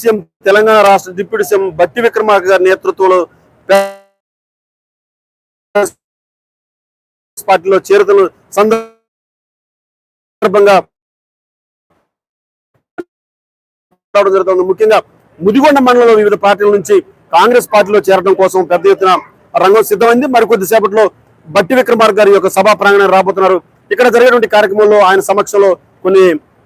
CM Telangana రాష్ట్ర deputy CM బట్టి విక్రమార్క గారి నేతృత్వంలో పార్టీలో చేరుతున్న సందర్భంగా జరుగుతుంది. ముఖ్యంగా ముదిగొండ మండలంలో వివిధ పార్టీల నుంచి కాంగ్రెస్ పార్టీలో చేరడం కోసం పెద్ద ఎత్తున రంగం సిద్ధమైంది. మరికొద్ది సేపట్లో బట్టి విక్రమార్క గారి యొక్క సభా ప్రాంగణం రాబోతున్నారు. ఇక్కడ జరిగేటువంటి కార్యక్రమంలో ఆయన సమక్షంలో కొన్ని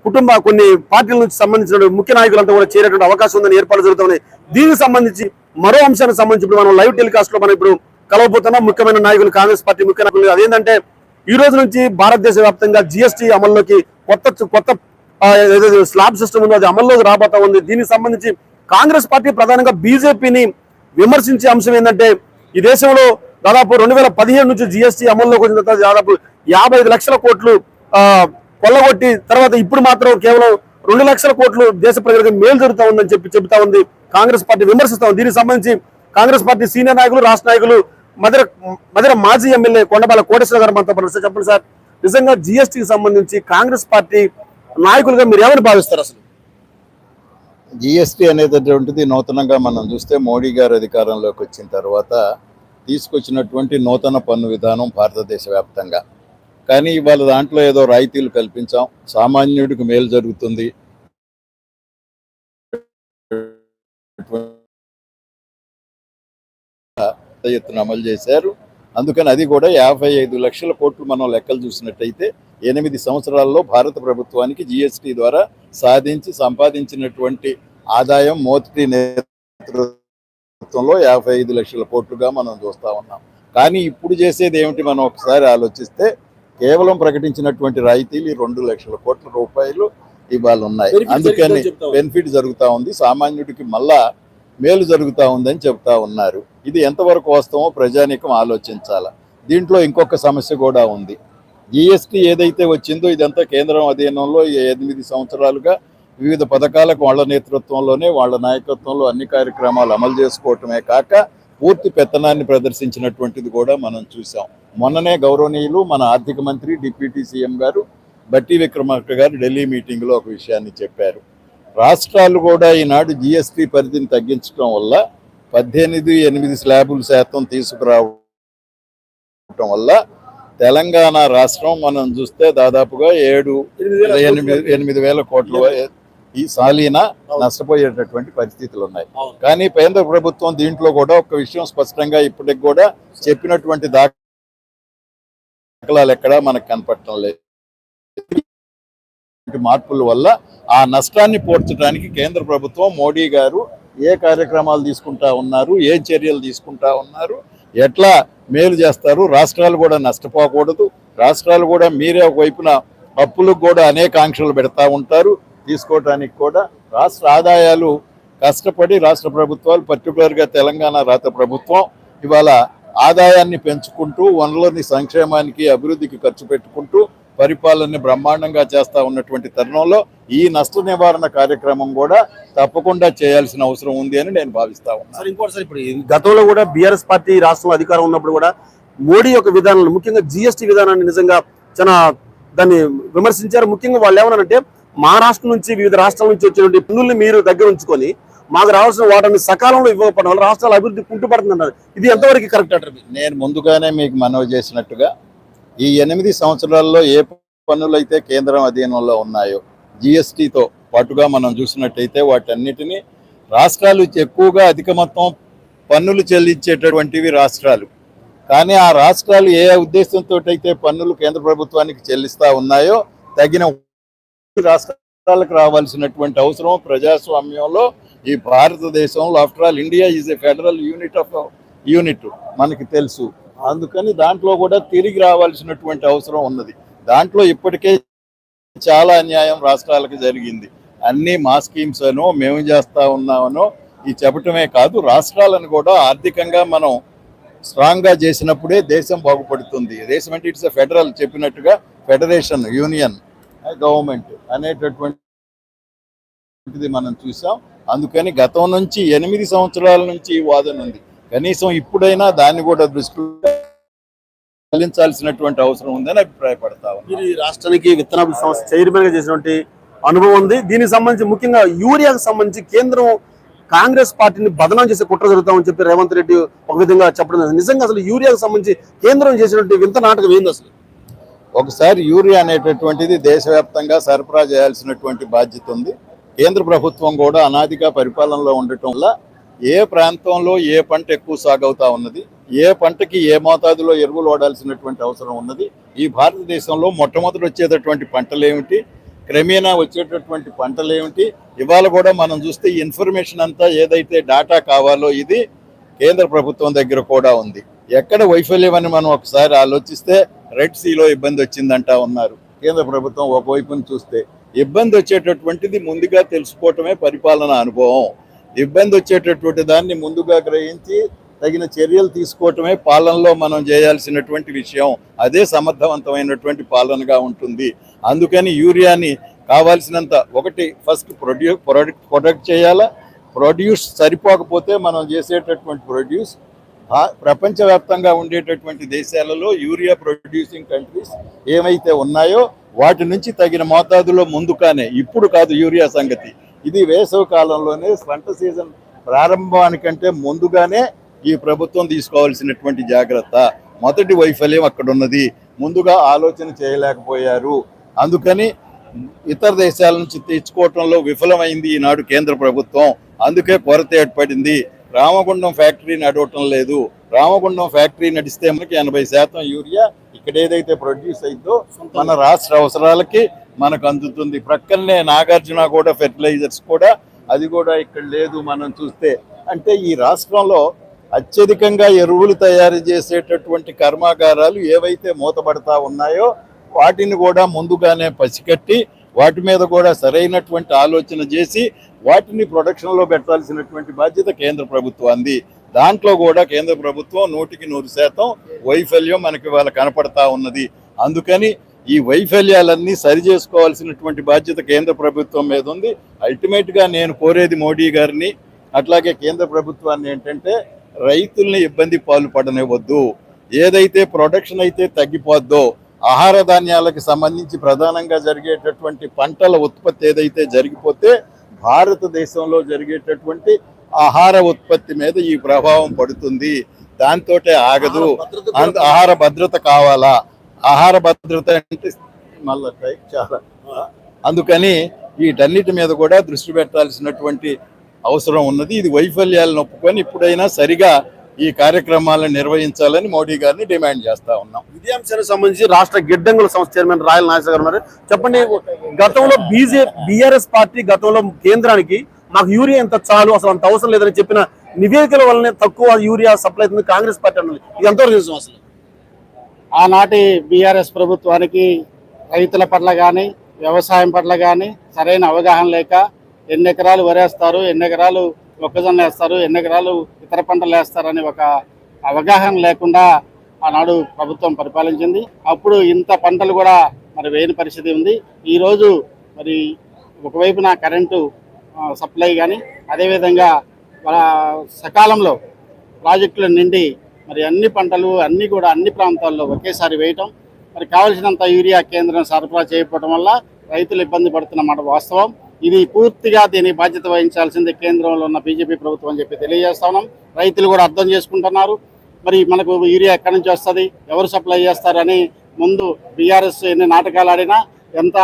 కుటుంబ కొన్ని పార్టీల నుంచి సంబంధించిన ముఖ్య నాయకులంతా కూడా చేరేటువంటి అవకాశం ఉందని ఏర్పాటు జరుగుతున్నాయి. దీనికి సంబంధించి మరో అంశానికి సంబంధించి ఇప్పుడు మనం లైవ్ టెలికాస్ట్లో మనం ఇప్పుడు కలవబోతున్నాం. ముఖ్యమైన నాయకులు కాంగ్రెస్ పార్టీ ముఖ్య నాయకులు అదేంటంటే ఈ రోజు నుంచి భారతదేశ వ్యాప్తంగా జిఎస్టీ అమల్లోకి కొత్త కొత్త ఏదైతే స్లాబ్ సిస్టమ్ ఉందో అది అమల్లోకి రాబోతా ఉంది. దీనికి సంబంధించి కాంగ్రెస్ పార్టీ ప్రధానంగా బీజేపీని విమర్శించే అంశం ఏంటంటే ఈ దేశంలో దాదాపు రెండు వేల నుంచి జిఎస్టీ అమల్లోకి వచ్చిన తర్వాత దాదాపు యాభై ఐదు లక్షల కోట్లు కొల్లగొట్టి తర్వాత ఇప్పుడు మాత్రం కేవలం రెండు లక్షల కోట్లు దేశ ప్రజలకు మేలు జరుగుతా ఉందని చెప్పి చెబుతా ఉంది. కాంగ్రెస్ పార్టీ విమర్శిస్తా. ఉంది దీనికి సంబంధించి కాంగ్రెస్ పార్టీ సీనియర్ నాయకులు రాష్ట్ర నాయకులు మధుర మధుర మాజీ ఎమ్మెల్యే కొండబాల కోటేశ్వర గారు మనతో పాటు చెప్పండి సార్. నిజంగా జిఎస్టికి సంబంధించి కాంగ్రెస్ పార్టీ నాయకులుగా మీరు ఏమని భావిస్తారు అసలు? జిఎస్టీ అనేటటువంటిది నూతనంగా మనం చూస్తే మోడీ గారు అధికారంలోకి వచ్చిన తర్వాత తీసుకొచ్చినటువంటి నూతన పన్ను విధానం భారతదేశ వ్యాప్తంగా కానీ ఇవాళ దాంట్లో ఏదో రాయితీలు కల్పించాం. సామాన్యుడికి మేలు జరుగుతుంది. ఎత్తున అమలు చేశారు. అందుకని అది కూడా యాభై ఐదు లక్షల కోట్లు మనం లెక్కలు చూసినట్టయితే ఎనిమిది సంవత్సరాల్లో భారత ప్రభుత్వానికి జిఎస్టీ ద్వారా సాధించి సంపాదించినటువంటి ఆదాయం మోదీ నేతృత్వంలో యాభై ఐదు లక్షల కోట్లుగా మనం చూస్తా ఉన్నాం. కానీ ఇప్పుడు చేసేది ఏమిటి మనం ఒకసారి ఆలోచిస్తే కేవలం ప్రకటించినటువంటి రాయితీలు రెండు లక్షల కోట్ల రూపాయలు ఇవాళ ఉన్నాయి. అందుకని. బెనిఫిట్ జరుగుతా ఉంది. సామాన్యుడికి మళ్ళా మేలు జరుగుతా ఉందని చెప్తా ఉన్నారు. ఇది ఎంతవరకు వాస్తవమో ప్రజానీకం ఆలోచించాల. దీంట్లో ఇంకొక సమస్య కూడా ఉంది. జిఎస్టీ ఏదైతే వచ్చిందో ఇదంతా కేంద్రం అధీనంలో ఎనిమిది సంవత్సరాలుగా వివిధ పథకాలకు వాళ్ళ నేతృత్వంలోనే వాళ్ళ నాయకత్వంలో అన్ని కార్యక్రమాలు అమలు చేసుకోవటమే కాక పూర్తి పెత్తనాన్ని ప్రదర్శించినటువంటిది కూడా మనం చూసాం మొన్ననే గౌరవనీయులు మన ఆర్థిక మంత్రి డిప్యూటీ సీఎం గారు బట్టి విక్రమార్క గారు ఢిల్లీ మీటింగ్లో ఒక విషయాన్ని చెప్పారు. రాష్ట్రాలు కూడా ఈనాడు జిఎస్టీ పరిధిని తగ్గించడం వల్ల పద్దెనిమిది ఎనిమిది స్లాబుల శాతం తీసుకురావటం వల్ల తెలంగాణ రాష్ట్రం మనం చూస్తే దాదాపుగా ఏడు ఎనిమిది ఎనిమిది వేల కోట్ల ఈ సాలీన నష్టపోయేటటువంటి పరిస్థితులు ఉన్నాయి. కానీ కేంద్ర ప్రభుత్వం దీంట్లో కూడా ఒక విషయం స్పష్టంగా ఇప్పటికి కూడా చెప్పినటువంటి దాఖలాలు ఎక్కడా మనకు కనపడటం లేదు. మార్పుల వల్ల ఆ నష్టాన్ని పోడ్చడానికి కేంద్ర ప్రభుత్వం మోడీ గారు ఏ కార్యక్రమాలు తీసుకుంటా ఉన్నారు ఏ చర్యలు తీసుకుంటా ఉన్నారు ఎట్లా మేలు చేస్తారు రాష్ట్రాలు కూడా నష్టపోకూడదు రాష్ట్రాలు కూడా మీరే ఒకవైపున అప్పులకు కూడా అనేక ఆంక్షలు పెడతా ఉంటారు తీసుకోవడానికి కూడా రాష్ట్ర ఆదాయాలు కష్టపడి రాష్ట్ర ప్రభుత్వాలు పర్టికులర్గా తెలంగాణ రాష్ట్ర ప్రభుత్వం ఇవాళ ఆదాయాన్ని పెంచుకుంటూ వనరులని సంక్షేమానికి అభివృద్ధికి ఖర్చు పెట్టుకుంటూ పరిపాలనని బ్రహ్మాండంగా చేస్తా ఉన్నటువంటి తరుణంలో ఈ నష్ట నివారణ కార్యక్రమం కూడా తప్పకుండా చేయాల్సిన అవసరం ఉంది అని నేను భావిస్తా ఉన్నాను ఇంకోటి సార్ ఇప్పుడు గతంలో కూడా బీఆర్ఎస్ పార్టీ రాష్ట్రంలో అధికారం ఉన్నప్పుడు కూడా మోడీ యొక్క విధానాలు ముఖ్యంగా జిఎస్టీ విధానాన్ని నిజంగా చాలా దాన్ని విమర్శించారు. ముఖ్యంగా వాళ్ళు ఏమన్నారంటే మా రాష్ట్రం నుంచి వివిధ రాష్ట్రాల నుంచి వచ్చినటువంటి పన్నుల్ని మీరు దగ్గర ఉంచుకొని మాకు రావాల్సిన వాటిని సకాలంలో ఇవ్వకపోవడం వల్ల రాష్ట్రాల అభివృద్ధి కుంటుపడుతుందన్నారు. ఇది ఎంతవరకు కరెక్ట్ అంటారు నేను ముందుగానే మీకు మనవి చేసినట్టుగా ఈ ఎనిమిది సంవత్సరాల్లో ఏ పన్నులు అయితే కేంద్రం అధీనంలో ఉన్నాయో జిఎస్టీతో పాటుగా మనం చూసినట్టయితే వాటన్నిటినీ రాష్ట్రాలు ఎక్కువగా అధిక మొత్తం పన్నులు చెల్లించేటటువంటివి రాష్ట్రాలు. కానీ ఆ రాష్ట్రాలు ఏ ఉద్దేశంతో అయితే పన్నులు కేంద్ర ప్రభుత్వానికి చెల్లిస్తా ఉన్నాయో తగిన రాష్ట్రాలకు రావాల్సినటువంటి అవసరం ప్రజాస్వామ్యంలో ఈ భారతదేశంలో. After all India is a federal unit of unit మనకి తెలుసు. అందుకని దాంట్లో కూడా తిరిగి రావాల్సినటువంటి అవసరం ఉన్నది. దాంట్లో ఇప్పటికే చాలా అన్యాయం రాష్ట్రాలకు జరిగింది. అన్ని మా స్కీమ్స్ అనో మేము చేస్తా ఉన్నామనో ఈ చెప్పటమే కాదు రాష్ట్రాలను కూడా ఆర్థికంగా మనం స్ట్రాంగ్గా చేసినప్పుడే దేశం బాగుపడుతుంది. దేశం అంటే ఇట్స్ ఫెడరల్ చెప్పినట్టుగా ఫెడరేషన్ యూనియన్ గవర్నమెంట్ అనేటటువంటిది మనం చూసాం. అందుకని గతం నుంచి ఎనిమిది సంవత్సరాల నుంచి ఈ వాదన ఉంది. కనీసం ఇప్పుడైనా దాన్ని కూడా దృష్టిలో చెల్లించాల్సినటువంటి అవసరం ఉందని అభిప్రాయపడతా మీరు ఈ రాష్ట్రానికి విత్తనాభివృద్ధి సంస్థ చైర్మన్గా చేసినటువంటి అనుభవం ఉంది. దీనికి సంబంధించి ముఖ్యంగా యూరియాకు సంబంధించి కేంద్రం కాంగ్రెస్ పార్టీని బదనాం చేసే కుట్ర జరుగుతామని చెప్పి రేవంత్ రెడ్డి ఒక విధంగా చెప్పడం నిజంగా అసలు యూరియాకు సంబంధించి కేంద్రం చేసినటువంటి వింత నాటకం ఏంది అసలు? ఒకసారి యూరియా అనేటటువంటిది దేశవ్యాప్తంగా సరఫరా చేయాల్సినటువంటి బాధ్యత ఉంది. కేంద్ర ప్రభుత్వం కూడా అనాదిగా పరిపాలనలో ఉండటం వల్ల ఏ ప్రాంతంలో ఏ పంట ఎక్కువ సాగవుతా ఉన్నది ఏ పంటకి ఏ మోతాదులో ఎరువులు వాడాల్సినటువంటి అవసరం ఉన్నది ఈ భారతదేశంలో మొట్టమొదటి వచ్చేటటువంటి పంటలు ఏమిటి క్రమేణా వచ్చేటటువంటి పంటలు ఏమిటి ఇవాళ కూడా మనం చూస్తే ఇన్ఫర్మేషన్ అంతా ఏదైతే డాటా కావాలో ఇది కేంద్ర ప్రభుత్వం దగ్గర కూడా ఉంది. ఎక్కడ వైఫల్యం అని మనం ఒకసారి ఆలోచిస్తే రెడ్ సీలో ఇబ్బంది వచ్చిందంటా ఉన్నారు. కేంద్ర ప్రభుత్వం ఒకవైపును చూస్తే ఇబ్బంది వచ్చేటటువంటిది ముందుగా తెలుసుకోవటమే పరిపాలన అనుభవం. ఇబ్బంది వచ్చేటటువంటి దాన్ని ముందుగా గ్రహించి తగిన చర్యలు తీసుకోవటమే పాలనలో మనం చేయాల్సినటువంటి విషయం. అదే సమర్థవంతమైనటువంటి పాలనగా ఉంటుంది. అందుకని యూరియాని కావాల్సినంత ఒకటి ఫస్ట్ ప్రొడ్యూ ప్రొడక్ట్ ప్రొడక్ట్ చేయాలా? ప్రొడ్యూస్ సరిపోకపోతే మనం చేసేటటువంటి ప్రొడ్యూస్ ప్రపంచవ్యాప్తంగా ఉండేటటువంటి దేశాలలో యూరియా ప్రొడ్యూసింగ్ కంట్రీస్ ఏమైతే ఉన్నాయో వాటి నుంచి తగిన మోతాదులో ముందుగానే ఇప్పుడు కాదు యూరియా సంగతి. ఇది వేసవి కాలంలోనే పంట సీజన్ ప్రారంభానికంటే ముందుగానే ఈ ప్రభుత్వం తీసుకోవాల్సినటువంటి జాగ్రత్త. మొదటి వైఫల్యం అక్కడ ఉన్నది ముందుగా ఆలోచన చేయలేకపోయారు. అందుకని ఇతర దేశాల నుంచి తెచ్చుకోవటంలో విఫలమైంది ఈనాడు కేంద్ర ప్రభుత్వం. అందుకే కొరత ఏర్పడింది. రామగుండం ఫ్యాక్టరీ నడవటం లేదు. రామగుండం ఫ్యాక్టరీ నడిస్తే మనకి ఎనభై శాతం యూరియా ఇక్కడ ఏదైతే ప్రొడ్యూస్ అయిందో మన రాష్ట్ర అవసరాలకి మనకు అందుతుంది. ప్రక్కనే నాగార్జున కూడా ఫెర్టిలైజర్స్ కూడా అది కూడా ఇక్కడ లేదు మనం చూస్తే. అంటే ఈ రాష్ట్రంలో అత్యధికంగా ఎరువులు తయారు చేసేటటువంటి కర్మాగారాలు ఏవైతే మూతపడతా ఉన్నాయో వాటిని కూడా ముందుగానే పసికట్టి వాటి మీద కూడా సరైనటువంటి ఆలోచన చేసి వాటిని ప్రొడక్షన్లో పెట్టాల్సినటువంటి బాధ్యత కేంద్ర ప్రభుత్వాన్ని దాంట్లో కూడా కేంద్ర ప్రభుత్వం నూటికి నూరు శాతం వైఫల్యం మనకి వాళ్ళ కనపడతా ఉన్నది. అందుకని ఈ వైఫల్యాలన్నీ సరి చేసుకోవాల్సినటువంటి బాధ్యత కేంద్ర ప్రభుత్వం మీద ఉంది. అల్టిమేట్గా నేను కోరేది మోడీ గారిని అట్లాగే కేంద్ర ప్రభుత్వాన్ని ఏంటంటే రైతుల్ని ఇబ్బంది పాలు పడనివ్వద్దు. ఏదైతే ప్రొడక్షన్ అయితే తగ్గిపోద్దో ఆహార ధాన్యాలకు సంబంధించి ప్రధానంగా జరిగేటటువంటి పంటల ఉత్పత్తి ఏదైతే జరిగిపోతే భారతదేశంలో జరిగేటటువంటి ఆహార ఉత్పత్తి మీద ఈ ప్రభావం పడుతుంది. దాంతోటే ఆగదు. అంత ఆహార భద్రత కావాలా? ఆహార భద్రత అంటే మళ్ళా టైప్ చాలా అందుకని వీటన్నిటి మీద కూడా దృష్టి పెట్టాల్సినటువంటి అవసరం ఉన్నది. ఇది వైఫల్యాలను ఒప్పుకొని ఇప్పుడైనా సరిగా ఈ కార్యక్రమాలను నిర్వహించాలని మోడీ గారిని డిమాండ్ చేస్తా ఉన్నాం. ఇదే అంశానికి సంబంధించి రాష్ట్ర గిడ్డంగుల సంస్థ చైర్మన్ రాయల్ నాగేశ్వర గారు ఉన్నారు. చెప్పండి గతంలో బీజే బీఆర్ఎస్ పార్టీ గతంలో కేంద్రానికి మాకు యూరియా ఎంత చాలు అసలు అంత అవసరం లేదని చెప్పిన నివేదికల వల్లనే తక్కువ యూరియా సప్లై అవుతుంది కాంగ్రెస్ పార్టీ అన్నది. ఇది ఎంతవరకు నిజం అసలు? ఆనాటి బీఆర్ఎస్ ప్రభుత్వానికి రైతుల పట్ల కానీ వ్యవసాయం పట్ల కానీ సరైన అవగాహన లేక ఎన్ని ఎకరాలు వరేస్తారు ఎన్ని ఎకరాలు మొక్కజొన్న వేస్తారు ఎన్ని ఎకరాలు ఇతర పంటలు వేస్తారని ఒక అవగాహన లేకుండా ఆనాడు ప్రభుత్వం పరిపాలించింది. అప్పుడు ఇంత పంటలు కూడా మరి వేయని పరిస్థితి ఉంది. ఈరోజు మరి ఒకవైపున కరెంటు సప్లై కానీ అదేవిధంగా సకాలంలో ప్రాజెక్టులు నిండి మరి అన్ని పంటలు అన్ని కూడా అన్ని ప్రాంతాల్లో ఒకేసారి వేయటం మరి కావలసినంత యూరియా కేంద్రం సరఫరా చేయకపోవడం వల్ల రైతులు ఇబ్బంది పడుతున్న మాట వాస్తవం. ఇది పూర్తిగా దీని బాధ్యత వహించాల్సింది కేంద్రంలో ఉన్న బీజేపీ ప్రభుత్వం అని చెప్పి తెలియజేస్తా ఉన్నాం. రైతులు కూడా అర్థం చేసుకుంటున్నారు. మరి మనకు యూరియా ఎక్కడి నుంచి వస్తుంది? ఎవరు సప్లై చేస్తారని ముందు బీఆర్ఎస్ ఎన్ని నాటకాలు ఆడినా ఎంత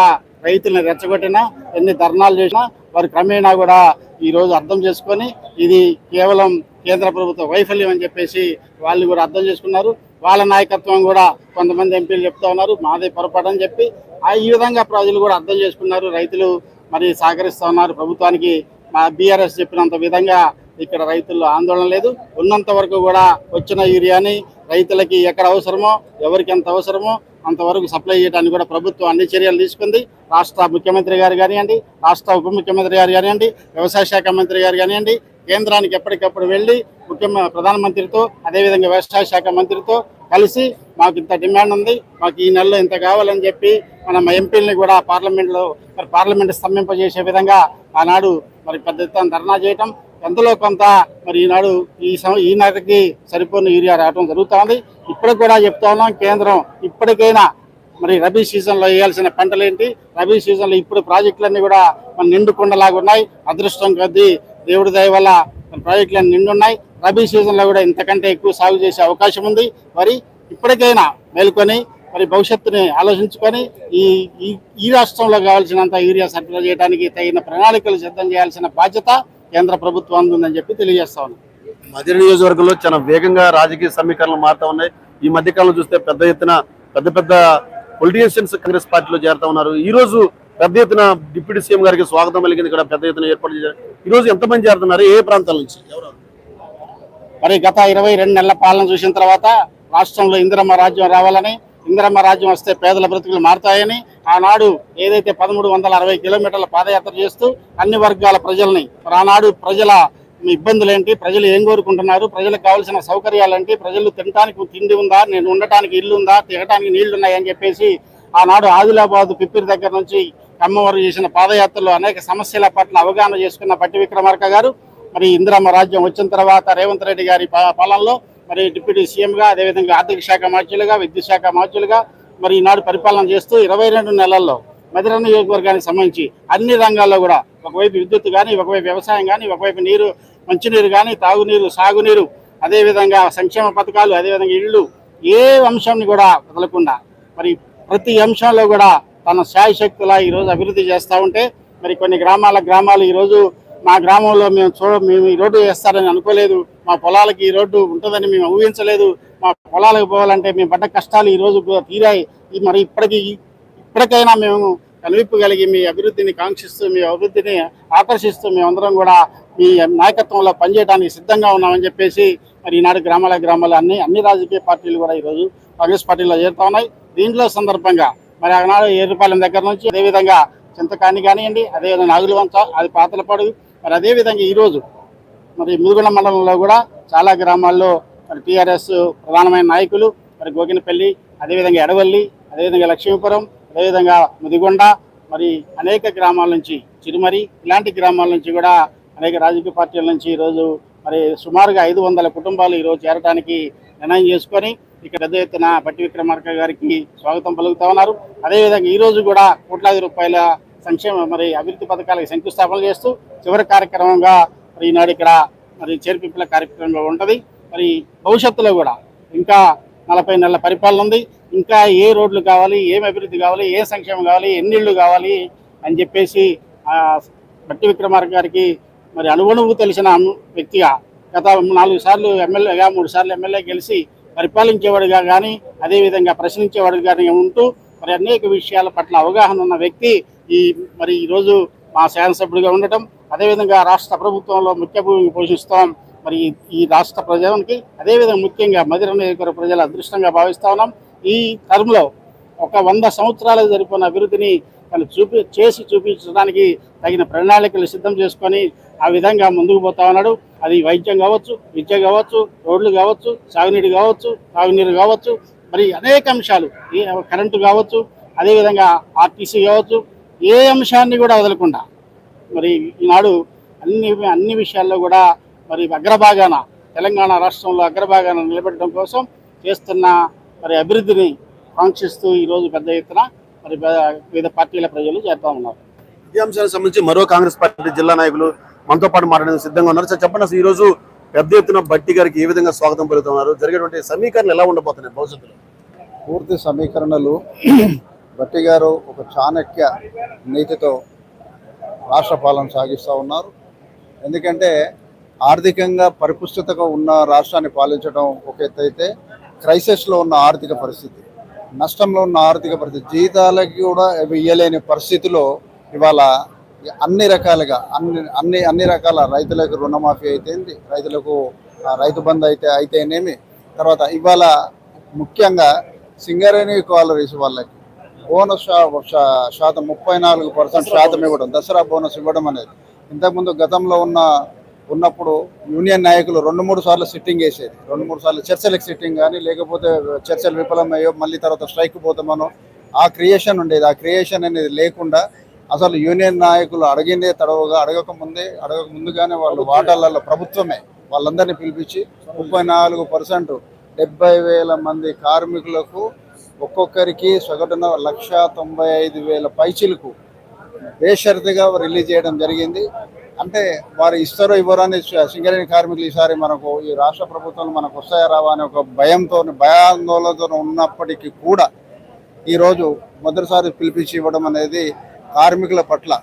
రైతుల్ని రెచ్చగొట్టినా ఎన్ని ధర్నాలు చేసినా వారు క్రమేణా కూడా ఈ రోజు అర్థం చేసుకొని ఇది కేవలం కేంద్ర ప్రభుత్వ వైఫల్యం అని చెప్పేసి వాళ్ళు కూడా అర్థం చేసుకున్నారు. వాళ్ళ నాయకత్వం కూడా కొంతమంది ఎంపీలు చెప్తా ఉన్నారు. మాదే పొరపాటు అని చెప్పి ఆ ఈ విధంగా ప్రజలు కూడా అర్థం చేసుకున్నారు. రైతులు మరి సహకరిస్తూ ఉన్నారు. ప్రభుత్వానికి మా బీఆర్ఎస్ చెప్పినంత విధంగా ఇక్కడ రైతుల్లో ఆందోళన లేదు. ఉన్నంత వరకు కూడా వచ్చిన యూరియాని రైతులకి ఎక్కడ అవసరమో ఎవరికి ఎంత అవసరమో అంతవరకు సప్లై చేయడానికి కూడా ప్రభుత్వం అన్ని చర్యలు తీసుకుంది. రాష్ట్ర ముఖ్యమంత్రి గారు కానివ్వండి రాష్ట్ర ఉప ముఖ్యమంత్రి గారు కానివ్వండి వ్యవసాయ శాఖ మంత్రి గారు కానివ్వండి కేంద్రానికి ఎప్పటికప్పుడు వెళ్ళి ముఖ్యమంత్రి ప్రధానమంత్రితో అదేవిధంగా వ్యవసాయ శాఖ మంత్రితో కలిసి మాకు ఇంత డిమాండ్ ఉంది మాకు ఈ నెలలో ఇంత కావాలని చెప్పి మన ఎంపీలని కూడా పార్లమెంట్లో మరి పార్లమెంట్ స్తంభింపజేసే విధంగా ఆనాడు మరి పెద్ద ఎత్తున ధర్నా చేయటం ఎంతలో కొంత మరి ఈనాడు ఈ సం ఈ నాటికి సరిపోయిన యూరియా రావడం జరుగుతోంది ఇప్పటికి కూడా చెప్తా ఉన్నాం కేంద్రం ఇప్పటికైనా మరి రబీ సీజన్లో వేయాల్సిన పంటలు ఏంటి రబీ సీజన్లో ఇప్పుడు ప్రాజెక్టులన్నీ కూడా మన నిండుకుండలాగా ఉన్నాయి. అదృష్టం కొద్దీ దేవుడి దయ వల్ల ప్రాజెక్టులన్నీ నిండున్నాయి. రబీ సీజన్లో కూడా ఇంతకంటే ఎక్కువ సాగు చేసే అవకాశం ఉంది. మరి ఇప్పటికైనా మేల్కొని మరి భవిష్యత్తుని ఆలోచించుకొని ఈ ఈ- రాష్ట్రంలో కావాల్సినంత యూరియా సరఫరా చేయడానికి తగిన ప్రణాళికలు సిద్ధం చేయాల్సిన బాధ్యత కేంద్ర ప్రభుత్వం ఉందని చెప్పి తెలియజేస్తా ఉన్నాం. మధ్య నియోజకవర్గంలో చాలా వేగంగా రాజకీయ సమీకరణలు మారుతా ఉన్నాయి. ఈ మధ్య కాలంలో చూస్తే పెద్ద ఎత్తున పెద్ద పెద్ద పొలిటీషియన్స్ కాంగ్రెస్ పార్టీలో చేరుతా ఉన్నారు. ఈ రోజు పెద్ద ఎత్తున డిప్యూటీ సీఎం గారికి స్వాగతం కలిగింది ఇక్కడ పెద్ద ఎత్తున ఏర్పాటు చేశారు. ఈ రోజు ఎంతమంది చేరుతున్నారు? ఏ ప్రాంతాల నుంచి? ఎవరు మరి గత ఇరవై రెండు నెలల పాలన చూసిన తర్వాత రాష్ట్రంలో ఇందిరమ్మ రాజ్యం రావాలని ఇందిరమ్మ రాజ్యం వస్తే పేదల బ్రతుకులు మారుతాయని ఆనాడు ఏదైతే పదమూడు వందల అరవై కిలోమీటర్ల పాదయాత్ర చేస్తూ అన్ని వర్గాల ప్రజల్ని ఆనాడు ప్రజల ఇబ్బందులు ఏంటి ప్రజలు ఏం కోరుకుంటున్నారు ప్రజలకు కావాల్సిన సౌకర్యాలు ఏంటి ప్రజలు తినడానికి తిండి ఉందా నేను ఉండటానికి ఇల్లు ఉందా తినడానికి నీళ్ళు ఉన్నాయని చెప్పేసి ఆనాడు ఆదిలాబాద్ పిప్పిరి దగ్గర నుంచి ఖమ్మం వరకు చేసిన పాదయాత్రలో అనేక సమస్యల పట్ల అవగాహన చేసుకున్న పట్టి విక్రమార్క గారు మరి ఇందిరమ్మ రాజ్యం వచ్చిన తర్వాత రేవంత్ రెడ్డి గారి పాలనలో మరి డిప్యూటీ సీఎంగా అదేవిధంగా ఆర్థిక శాఖ మార్చులుగా విద్యుత్ శాఖ మార్చులుగా మరి ఈనాడు పరిపాలన చేస్తూ ఇరవై రెండు నెలల్లో మధుర నియోజకవర్గానికి సంబంధించి అన్ని రంగాల్లో కూడా ఒకవైపు విద్యుత్ కానీ ఒకవైపు వ్యవసాయం కానీ ఒకవైపు నీరు మంచినీరు కానీ తాగునీరు సాగునీరు అదేవిధంగా సంక్షేమ పథకాలు అదేవిధంగా ఇళ్ళు ఏ అంశాన్ని కూడా వదలకుండా మరి ప్రతి అంశంలో కూడా తన శాయశక్తులా ఈరోజు అభివృద్ధి చేస్తూ ఉంటే మరి కొన్ని గ్రామాల గ్రామాలు ఈరోజు మా గ్రామంలో మేము చూడ మేము ఈ రోడ్డు వేస్తారని అనుకోలేదు. మా పొలాలకి ఈ రోడ్డు ఉంటుందని మేము ఊహించలేదు. మా పొలాలకు పోవాలంటే మేము పడ్డ కష్టాలు ఈ రోజు తీరాయి. మరి ఇప్పటికీ ఇప్పటికైనా మేము కనువిప్పు కలిగి మీ అభివృద్ధిని కాంక్షిస్తూ మీ అభివృద్ధిని ఆకర్షిస్తూ మేమందరం కూడా మీ నాయకత్వంలో పనిచేయడానికి సిద్ధంగా ఉన్నామని చెప్పేసి మరి ఈనాడు గ్రామాల గ్రామాలు అన్ని అన్ని రాజకీయ పార్టీలు కూడా ఈరోజు కాంగ్రెస్ పార్టీలో చేరుతా ఉన్నాయి. దీంట్లో సందర్భంగా మరి ఆనాడు ఏరుపాలెం దగ్గర నుంచి అదేవిధంగా చింతకాని కానివ్వండి అదేవిధంగా నాగులవంచ అది పాతలపాడు మరి అదేవిధంగా ఈరోజు మరి ముదుగుల మండలంలో కూడా చాలా గ్రామాల్లో మరి టీఆర్ఎస్ ప్రధానమైన నాయకులు మరి గోకినపల్లి అదేవిధంగా ఎడవల్లి అదేవిధంగా లక్ష్మీపురం అదేవిధంగా ముదిగొండ మరి అనేక గ్రామాల నుంచి చిరుమరి ఇలాంటి గ్రామాల నుంచి కూడా అనేక రాజకీయ పార్టీల నుంచి ఈరోజు మరి సుమారుగా ఐదు వందల కుటుంబాలు ఈరోజు చేరడానికి నిర్ణయం చేసుకొని ఇక్కడ పెద్ద ఎత్తున పట్టి విక్రమార్క గారికి స్వాగతం పలుకుతా ఉన్నారు. అదేవిధంగా ఈరోజు కూడా కోట్లాది రూపాయల సంక్షేమ మరి అభివృద్ధి పథకాలకు శంకుస్థాపన చేస్తూ చివరి కార్యక్రమంగా మరి ఈనాడు ఇక్కడ మరి చేర్పింపుల కార్యక్రమంలో ఉంటుంది. మరి భవిష్యత్తులో కూడా ఇంకా నలభై నెలల పరిపాలన ఉంది. ఇంకా ఏ రోడ్లు కావాలి ఏం అభివృద్ధి కావాలి ఏ సంక్షేమం కావాలి ఎన్నిళ్ళు కావాలి అని చెప్పేసి బట్టి విక్రమార్క గారికి మరి అణువణువు తెలిసిన వ్యక్తిగా గత నాలుగు సార్లు ఎమ్మెల్యేగా మూడు సార్లు ఎమ్మెల్యే గెలిచి పరిపాలించేవాడుగా కానీ అదేవిధంగా ప్రశ్నించేవాడుగా కానీ ఉంటూ మరి అనేక విషయాల పట్ల అవగాహన ఉన్న వ్యక్తి ఈ మరి ఈరోజు మా శాసనసభ్యుడిగా ఉండటం అదేవిధంగా రాష్ట్ర ప్రభుత్వంలో ముఖ్య భూమిని పోషిస్తాం. మరి ఈ- రాష్ట్ర ప్రజలకి అదేవిధంగా ముఖ్యంగా మధుర నియోజకవర్గ ప్రజల అదృష్టంగా భావిస్తా ఉన్నాం. ఈ టర్మ్లో ఒక వంద సంవత్సరాలకు జరిపిన అభివృద్ధిని తను చూపి చేసి చూపించడానికి తగిన ప్రణాళికలు సిద్ధం చేసుకొని ఆ విధంగా ముందుకు పోతా ఉన్నాడు. అది వైద్యం కావచ్చు విద్య కావచ్చు రోడ్లు కావచ్చు సాగునీరు కావచ్చు తాగునీరు కావచ్చు మరి అనేక అంశాలు ఈ కరెంటు కావచ్చు అదేవిధంగా ఆర్టీసీ కావచ్చు ఏ అంశాన్ని కూడా వదలకుండా మరి ఈనాడు అన్ని అన్ని విషయాల్లో కూడా మరి అగ్రభాగాన తెలంగాణ రాష్ట్రంలో అగ్రభాగాన నిలబెట్టడం కోసం చేస్తున్న మరి అభివృద్ధిని కాంక్షిస్తూ ఈరోజు పెద్ద ఎత్తున మరి వివిధ పార్టీల ప్రజలు చేస్తా ఉన్నారు. ఈ అంశానికి సంబంధించి మరో కాంగ్రెస్ పార్టీ జిల్లా నాయకులు మనతో పాటు మాట్లాడేందుకు సిద్ధంగా ఉన్నారు. సార్ చెప్పండి అసలు ఈ రోజు పెద్ద ఎత్తున బట్టి గారికి ఏ విధంగా స్వాగతం పలుకుతున్నారు? జరిగేటువంటి సమీకరణలు ఎలా ఉండబోతున్నాయి భవిష్యత్తులో? పూర్తి సమీకరణలు భట్టి గారు ఒక చాణక్య నీతితో రాష్ట్ర పాలన సాగిస్తూ ఉన్నారు. ఎందుకంటే ఆర్థికంగా పరిపుష్టతగా ఉన్న రాష్ట్రాన్ని పాలించడం ఒక ఎత్తైతే క్రైసిస్లో ఉన్న ఆర్థిక పరిస్థితి నష్టంలో ఉన్న ఆర్థిక పరిస్థితి జీతాలకి కూడా ఇవ్వలేని పరిస్థితిలో ఇవాళ అన్ని రకాలుగా అన్ని అన్ని అన్ని రకాల రైతులకు రుణమాఫీ అయితేంది రైతులకు ఆ, రైతు బంధు అయితే అయితేనేమి? తర్వాత ఇవాళ ముఖ్యంగా సింగరేణి కాలరీస్ వాళ్ళకి బోనస్ శాతం ముప్పై నాలుగు పర్సెంట్ శాతం ఇవ్వడం దసరా బోనస్ ఇవ్వడం అనేది. ఇంతకుముందు గతంలో ఉన్న ఉన్నప్పుడు యూనియన్ నాయకులు రెండు మూడు సార్లు సిట్టింగ్ వేసేది. రెండు మూడు సార్లు చర్చలకు సిట్టింగ్ కానీ లేకపోతే చర్చలు విఫలమయ్యో మళ్ళీ తర్వాత స్ట్రైక్ పోతామనో ఆ క్రియేషన్ ఉండేది. ఆ క్రియేషన్ అనేది లేకుండా అసలు యూనియన్ నాయకులు అడిగిందే తడవగా అడగక ముందే అడగక ముందుగానే వాళ్ళు వాటాలలో ప్రభుత్వమే. వాళ్ళందరినీ పిలిపించి ముప్పై నాలుగు పర్సెంట్ డెబ్బై వేల మంది కార్మికులకు ఒక్కొక్కరికి సగటున లక్ష తొంభై ఐదు వేల పైచిలకు బేషరతుగా రిలీజ్ చేయడం జరిగింది. అంటే వారు ఇస్తారో ఇవ్వరో అని సింగరేణి కార్మికులు ఈసారి మనకు ఈ రాష్ట్ర ప్రభుత్వం మనకు వస్తాయా రావా అనే ఒక భయంతో భయాందోళనతో ఉన్నప్పటికీ కూడా ఈరోజు మొదటిసారి పిలిపించి ఇవ్వడం అనేది కార్మికుల పట్ల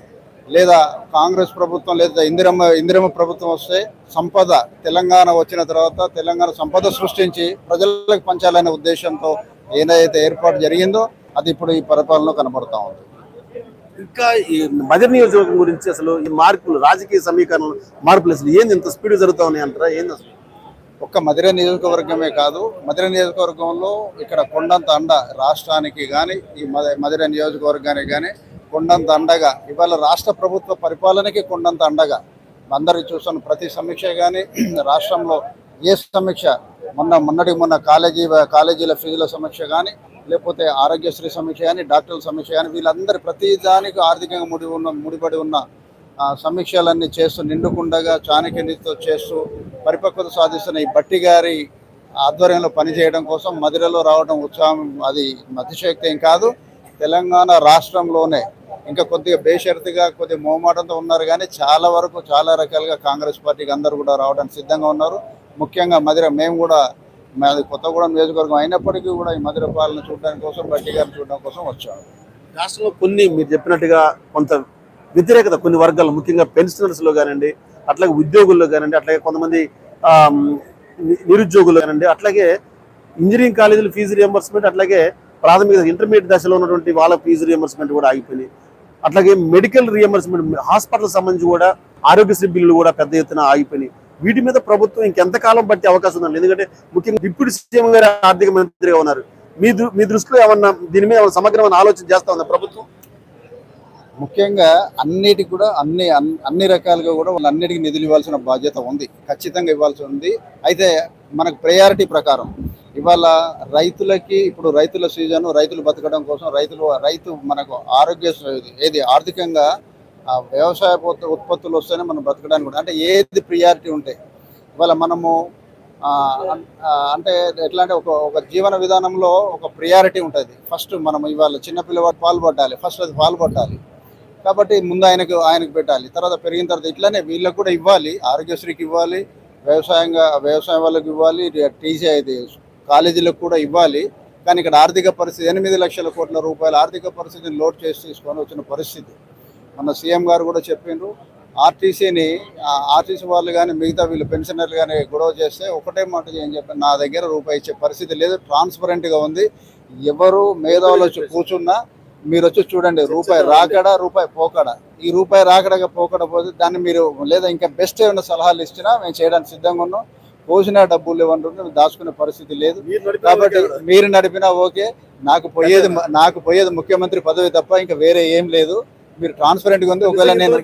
లేదా కాంగ్రెస్ ప్రభుత్వం లేదా ఇందిరమ్మ ఇందిరమ్మ ప్రభుత్వం వస్తే సంపద తెలంగాణ వచ్చిన తర్వాత తెలంగాణ సంపద సృష్టించి ప్రజలకు పంచాలనే ఉద్దేశంతో ఏదైతే ఏర్పాటు జరిగిందో అది ఇప్పుడు ఈ పరిపాలనలో కనబడతా ఉంది. ఇంకా ఈ మదర్ నియోజకవర్గం గురించి అసలు ఈ మార్పులు రాజకీయ సమీకరణలు మార్పులు అసలు ఏంది? ఇంత స్పీడ్ జరుగుతా ఉన్నాయి అంటారా? ఏంది అసలు? ఒక్క మధుర నియోజకవర్గమే కాదు మధుర నియోజకవర్గంలో ఇక్కడ కొండంత అండ రాష్ట్రానికి కానీ ఈ మధుర నియోజకవర్గానికి కానీ కొండంత అండగా ఇవాళ రాష్ట్ర ప్రభుత్వ పరిపాలనకి కొండంత అండగా అందరూ చూస్తున్న ప్రతి సమీక్ష కానీ రాష్ట్రంలో ఏ సమీక్ష మొన్న మొన్నటి మొన్న కాలేజీ కాలేజీల ఫీజుల సమీక్ష కానీ లేకపోతే ఆరోగ్యశ్రీ సమీక్ష కానీ డాక్టర్ల సమీక్ష కానీ వీళ్ళందరి ప్రతి దానికి ఆర్థికంగా ముడి ఉన్న ముడిపడి ఉన్న సమీక్షలన్నీ చేస్తూ నిండుకుండగా చాణక్యనితో చేస్తూ పరిపక్వత సాధిస్తున్న ఈ బట్టి గారి ఆధ్వర్యంలో పనిచేయడం కోసం మధురలో రావడం ఉత్సాహం అది అతిశయక్తి ఏం కాదు. తెలంగాణ రాష్ట్రంలోనే ఇంకా కొద్దిగా బేషరతుగా కొద్దిగా మోమాటంతో ఉన్నారు కానీ చాలా వరకు చాలా రకాలుగా కాంగ్రెస్ పార్టీకి అందరూ కూడా రావడానికి సిద్ధంగా ఉన్నారు. ముఖ్యంగా మధుర మేము కూడా మాది కొత్తగూడెం నియోజకవర్గం అయినప్పటికీ కూడా ఈ మధుర పాలన చూడడానికి కోసం బట్టి గారిని చూడడం కోసం వచ్చాము. రాష్ట్రంలో కొన్ని మీరు చెప్పినట్టుగా కొంత వ్యతిరేకత కొన్ని వర్గాలు ముఖ్యంగా పెన్షనర్స్లో కానివ్వండి అట్లాగే ఉద్యోగుల్లో కానివ్వండి అట్లాగే కొంతమంది నిరుద్యోగులు కానివ్వండి అట్లాగే ఇంజనీరింగ్ కాలేజీల ఫీజు రియంబర్స్మెంట్ అట్లాగే ప్రాథమిక ఇంటర్మీడియట్ దశలో ఉన్నటువంటి వాళ్ళ ఫీజు రియంబర్స్మెంట్ కూడా ఆగిపోయినాయి. అట్లాగే మెడికల్ రియంబర్స్మెంట్ హాస్పిటల్ సంబంధించి కూడా ఆరోగ్యశ్రీ బిల్లులు కూడా పెద్ద ఎత్తున ఆగిపోయినాయి. వీటి మీద ప్రభుత్వం ఇంకెంతకాలం పట్టే అవకాశం ఉందండి. ఎందుకంటే ముఖ్యంగా డిప్యూటీ సీఎం గారు ఆర్థిక మంత్రిగా ఉన్నారు. మీ దృ- మీ దృష్టిలో ఏమన్నా దీని మీద సమగ్రమైన ఆలోచన చేస్తా ఉందా ప్రభుత్వం? ముఖ్యంగా అన్నిటి కూడా అన్ని అన్- అన్ని రకాలుగా కూడా వాళ్ళు అన్నిటికీ నిధులు ఇవ్వాల్సిన బాధ్యత ఉంది. ఖచ్చితంగా ఇవ్వాల్సి ఉంది. అయితే మనకు ప్రయారిటీ ప్రకారం ఇవాళ రైతులకి ఇప్పుడు రైతుల సీజన్ రైతులు బతకడం కోసం రైతులు రైతు మనకు ఆరోగ్య ఏది ఆర్థికంగా ఆ వ్యవసాయ ఉత్పత్తులు వస్తేనే మనం బ్రతకడానికి కూడా అంటే ఏది ప్రియారిటీ ఉంటాయి ఇవాళ మనము అంటే ఎట్లా అంటే ఒక ఒక జీవన విధానంలో ఒక ప్రియారిటీ ఉంటుంది. ఫస్ట్ మనం ఇవాళ చిన్నపిల్లవాడు పాల్పడాలి ఫస్ట్ అది పాల్పడాలి కాబట్టి ముందు ఆయనకు ఆయనకు పెట్టాలి. తర్వాత పెరిగిన తర్వాత ఇట్లానే వీళ్ళకి కూడా ఇవ్వాలి ఆరోగ్యశ్రీకి ఇవ్వాలి వ్యవసాయంగా వ్యవసాయం వాళ్ళకి ఇవ్వాలి టీసీ అయితే కాలేజీలకు కూడా ఇవ్వాలి. కానీ ఇక్కడ ఆర్థిక పరిస్థితి ఎనిమిది లక్షల కోట్ల రూపాయల ఆర్థిక పరిస్థితిని లోడ్ చేసి తీసుకొని వచ్చిన పరిస్థితి. మన సీఎం గారు కూడా చెప్పిండ్రు. ఆర్టీసీని ఆర్టీసీ వాళ్ళు కానీ మిగతా వీళ్ళు పెన్షనర్లు కానీ గొడవ చేస్తే ఒకటే మాట ఏం చెప్పారు? నా దగ్గర రూపాయి ఇచ్చే పరిస్థితి లేదు ట్రాన్స్పరెంట్గా ఉంది. ఎవరు మేధావులు వచ్చి కూర్చున్నా మీరు వచ్చి చూడండి రూపాయి రాకడా రూపాయి పోకడా? ఈ రూపాయి రాకడగా పోకడ పోతే దాన్ని మీరు లేదా ఇంకా బెస్ట్ ఏమైనా సలహాలు ఇచ్చినా మేము చేయడానికి సిద్ధంగా ఉన్నాం. పోసిన డబ్బులు ఇవ్వంటుంటే దాచుకునే పరిస్థితి లేదు. కాబట్టి మీరు నడిపినా ఓకే. నాకు పోయేది నాకు పోయేది ముఖ్యమంత్రి పదవి తప్ప ఇంకా వేరే ఏం లేదు. మీరు ట్రాన్స్పరెంట్గా ఉంది. ఒకవేళ నేను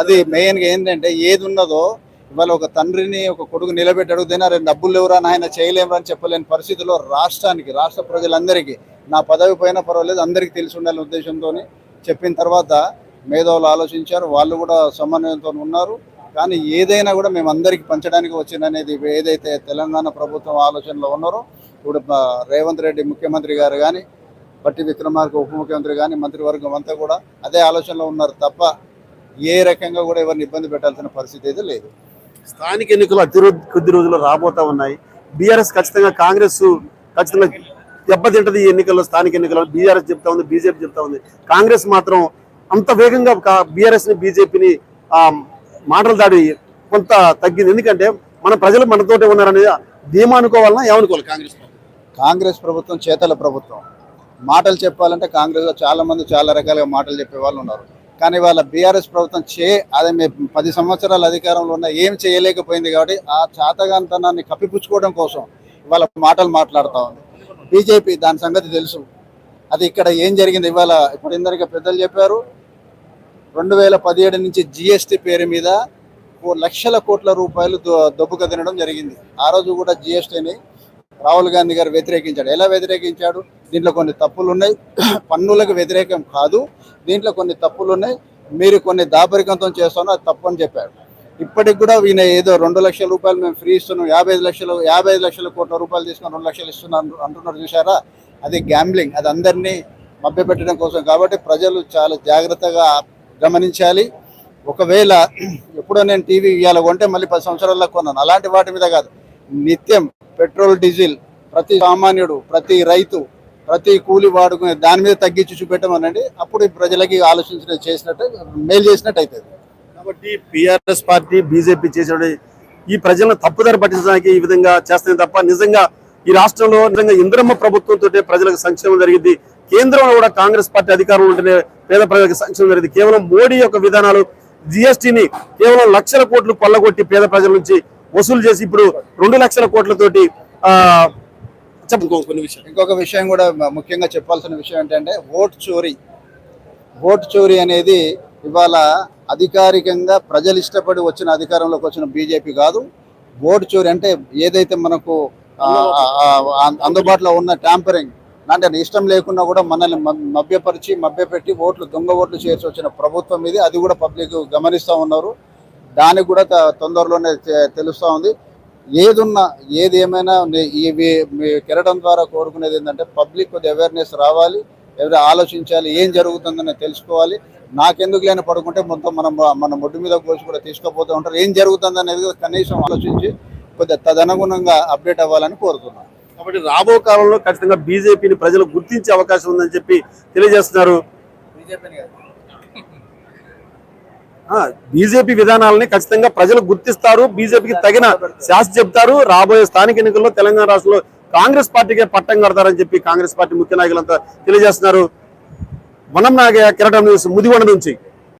అది మెయిన్గా ఏంటంటే ఏది ఉన్నదో ఇవాళ ఒక తండ్రిని ఒక కొడుకు నిలబెట్టి అడుగుతున్నా రెండు డబ్బులు లేవురా నాయన చేయలేమురా అని చెప్పలేని పరిస్థితిలో రాష్ట్రానికి రాష్ట్ర ప్రజలందరికీ నా పదవి పైన పర్వాలేదు అందరికీ తెలిసి ఉండాలనే ఉద్దేశంతో చెప్పిన తర్వాత మేధావులు ఆలోచించారు. వాళ్ళు కూడా సమన్వయంతో ఉన్నారు. కానీ ఏదైనా కూడా మేము అందరికీ పంచడానికి వచ్చిందనేది ఏదైతే తెలంగాణ ప్రభుత్వం ఆలోచనలో ఉన్నారో ఇప్పుడు రేవంత్ రెడ్డి ముఖ్యమంత్రి గారు కానీ బట్టి విక్రమార్క ఉప ముఖ్యమంత్రి కానీ మంత్రివర్గం అంతా కూడా అదే ఆలోచనలో ఉన్నారు తప్ప ఏ రకంగా కూడా ఎవరిని ఇబ్బంది పెట్టాల్సిన పరిస్థితి అయితే లేదు. స్థానిక ఎన్నికలు అతి కొద్ది రోజుల్లో రాబోతా ఉన్నాయి. బీఆర్ఎస్ ఖచ్చితంగా కాంగ్రెస్ ఖచ్చితంగా దెబ్బతింటది ఈ ఎన్నికల్లో స్థానిక ఎన్నికల్లో. బీఆర్ఎస్ చెప్తా ఉంది బీజేపీ చెప్తా ఉంది. కాంగ్రెస్ మాత్రం అంత వేగంగా బీఆర్ఎస్ని బీజేపీని ఆ మాటల దాడి కొంత తగ్గింది. ఎందుకంటే మన ప్రజలు మనతోటే ఉన్నారనేది ధీమా అనుకోవాలన్నా ఏమనుకోవాలి కాంగ్రెస్? కాంగ్రెస్ ప్రభుత్వం చేతల ప్రభుత్వం. మాటలు చెప్పాలంటే కాంగ్రెస్లో చాలామంది చాలా రకాలుగా మాటలు చెప్పే వాళ్ళు ఉన్నారు. కానీ వాళ్ళ బీఆర్ఎస్ ప్రభుత్వం చే అదే మేము పది సంవత్సరాల అధికారంలో ఉన్న ఏం చేయలేకపోయింది కాబట్టి ఆ చాతగాంతనాన్ని కప్పిపుచ్చుకోవడం కోసం ఇవాళ మాటలు మాట్లాడుతూ ఉంది. బీజేపీ దాని సంగతి తెలుసు. అది ఇక్కడ ఏం జరిగింది? ఇవాళ ఇప్పుడు ఇందరికీ పెద్దలు చెప్పారు. రెండు వేల పదిహేడు నుంచి జిఎస్టీ పేరు మీద ఓ లక్షల కోట్ల రూపాయలు దొ- దొబ్బుక తినడం జరిగింది. ఆ రోజు కూడా జిఎస్టీని రాహుల్ గాంధీ గారు వ్యతిరేకించాడు. ఎలా వ్యతిరేకించాడు? దీంట్లో కొన్ని తప్పులు ఉన్నాయి. పన్నులకు వ్యతిరేకం కాదు. దీంట్లో కొన్ని తప్పులు ఉన్నాయి. మీరు కొన్ని దాపరికంతో చేస్తాను అది తప్పు అని చెప్పాడు ఇప్పటికి కూడా ఈయన ఏదో రెండు లక్షల రూపాయలు మేము ఫ్రీ ఇస్తున్నాం యాభై లక్షలు యాభై లక్షల కోట్ల రూపాయలు తీసుకొని రెండు లక్షలు ఇస్తున్నాను అంటున్నారు చూసారా అది గ్యాంబ్లింగ్ అది అందరినీ మభ్యపెట్టడం కోసం. కాబట్టి ప్రజలు చాలా జాగ్రత్తగా గమనించాలి. ఒకవేళ ఎప్పుడో నేను టీవీ ఇవ్వాలి కొంటే మళ్ళీ పది సంవత్సరాల్లో కొన్నాను. అలాంటి వాటి మీద కాదు. నిత్యం పెట్రోల్ డీజిల్ ప్రతి సామాన్యుడు ప్రతి రైతు ప్రతి కూలి వాడుకునే దాని మీద తగ్గించి చూపెట్టమనండి అప్పుడు ప్రజలకి ఆలోచించిన చేసినట్టు మేలు చేసినట్టు అవుతుంది. కాబట్టి పిఆర్ఎస్ పార్టీ బీజేపీ చేసిన ఈ ప్రజలను తప్పుదారి పట్టించడానికి ఈ విధంగా చేస్తుంది తప్ప నిజంగా ఈ రాష్ట్రంలో నిజంగా ఇంద్రమ్మ ప్రభుత్వంతో ప్రజలకు సంక్షేమం జరిగింది. కేంద్రంలో కూడా కాంగ్రెస్ పార్టీ అధికారంలో ఉంటేనే పేద ప్రజలకు సంక్షేమం జరిగింది. కేవలం మోడీ యొక్క విధానాలు జిఎస్టీని కేవలం లక్షల కోట్లు కొల్లగొట్టి పేద ప్రజల నుంచి వసూలు చేసి ఇప్పుడు రెండు లక్షల కోట్లతోటి కొన్ని విషయం ఇంకొక విషయం కూడా ముఖ్యంగా చెప్పాల్సిన విషయం ఏంటంటే ఓట్ చోరీ. ఓట్ చోరీ అనేది ఇవాళ అధికారికంగా ప్రజలు ఇష్టపడి వచ్చిన అధికారంలోకి వచ్చిన బీజేపీ కాదు. ఓటు చోరీ అంటే ఏదైతే మనకు అందుబాటులో ఉన్న ట్యాంపరింగ్ అంటే ఇష్టం లేకున్నా కూడా మనల్ని మ- మభ్యపరిచి మభ్యపెట్టి ఓట్లు దొంగ ఓట్లు చేర్చి వచ్చిన ప్రభుత్వం ఇది. అది కూడా పబ్లిక్ గమనిస్తూ ఉన్నారు. దానికి కూడా త- తొందరలోనే తెలుస్తా ఉంది. ఏదున్నా ఏది ఏమైనా ఇవి కెరటం ద్వారా కోరుకునేది ఏంటంటే పబ్లిక్ కొద్ది అవేర్నెస్ రావాలి ఎవరు ఆలోచించాలి ఏం జరుగుతుందని తెలుసుకోవాలి. నాకెందుకు లేని పడుకుంటే మొత్తం మనం మన ముడ్డు మీద కోసి కూడా తీసుకుపోతూ ఉంటారు. ఏం జరుగుతుంది అనేది కనీసం ఆలోచించి కొద్దిగా తదనుగుణంగా అప్డేట్ అవ్వాలని కోరుతున్నాను. కాబట్టి రాబో కాలంలో ఖచ్చితంగా బీజేపీని ప్రజలు గుర్తించే అవకాశం ఉందని చెప్పి తెలియజేస్తున్నారు. ఆ, బీజేపీ విధానాలని ఖచ్చితంగా ప్రజలు గుర్తిస్తారు. బీజేపీకి తగిన శాస్త్ర చెప్తారు. రాబోయే స్థానిక ఎన్నికల్లో తెలంగాణ రాష్ట్రంలో కాంగ్రెస్ పార్టీకే పట్టం కడతారని చెప్పి కాంగ్రెస్ పార్టీ ముఖ్య నాయకులంతా తెలియజేస్తున్నారు. వనం నాగే కిరటం న్యూస్ ముదిగొండ నుంచి.